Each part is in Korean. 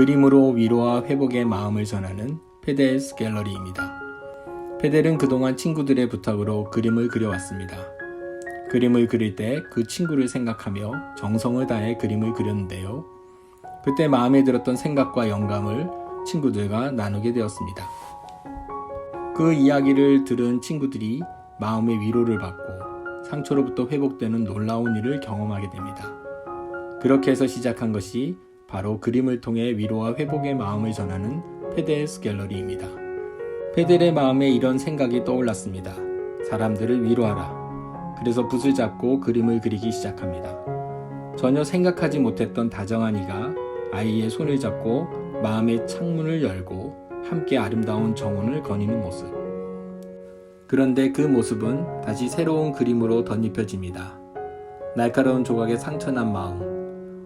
그림으로 위로와 회복의 마음을 전하는 페데스 갤러리입니다. 페델은 그동안 친구들의 부탁으로 그림을 그려왔습니다. 그림을 그릴 때 그 친구를 생각하며 정성을 다해 그림을 그렸는데요. 그때 마음에 들었던 생각과 영감을 친구들과 나누게 되었습니다. 그 이야기를 들은 친구들이 마음의 위로를 받고 상처로부터 회복되는 놀라운 일을 경험하게 됩니다. 그렇게 해서 시작한 것이 바로 그림을 통해 위로와 회복의 마음을 전하는 페델스 갤러리입니다. 페델의 마음에 이런 생각이 떠올랐습니다. 사람들을 위로하라. 그래서 붓을 잡고 그림을 그리기 시작합니다. 전혀 생각하지 못했던 다정한 이가 아이의 손을 잡고 마음의 창문을 열고 함께 아름다운 정원을 거니는 모습. 그런데 그 모습은 다시 새로운 그림으로 덧입혀집니다. 날카로운 조각에 상처난 마음,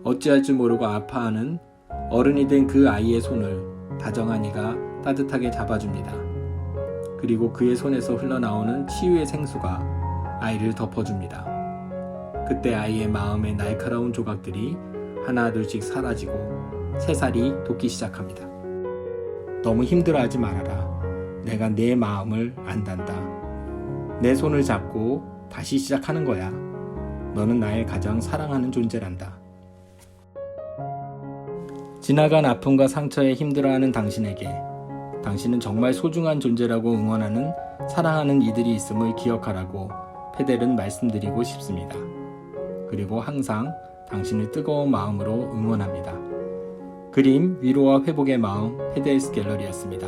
어찌할 줄 모르고 아파하는 어른이 된 그 아이의 손을 다정한 이가 따뜻하게 잡아줍니다. 그리고 그의 손에서 흘러나오는 치유의 생수가 아이를 덮어줍니다. 그때 아이의 마음의 날카로운 조각들이 하나둘씩 사라지고 새 살이 돋기 시작합니다. 너무 힘들어하지 말아라. 내가 내 마음을 안단다. 내 손을 잡고 다시 시작하는 거야. 너는 나의 가장 사랑하는 존재란다. 지나간 아픔과 상처에 힘들어하는 당신에게 당신은 정말 소중한 존재라고 응원하는 사랑하는 이들이 있음을 기억하라고 페델은 말씀드리고 싶습니다. 그리고 항상 당신을 뜨거운 마음으로 응원합니다. 그림 위로와 회복의 마음 페델스 갤러리였습니다.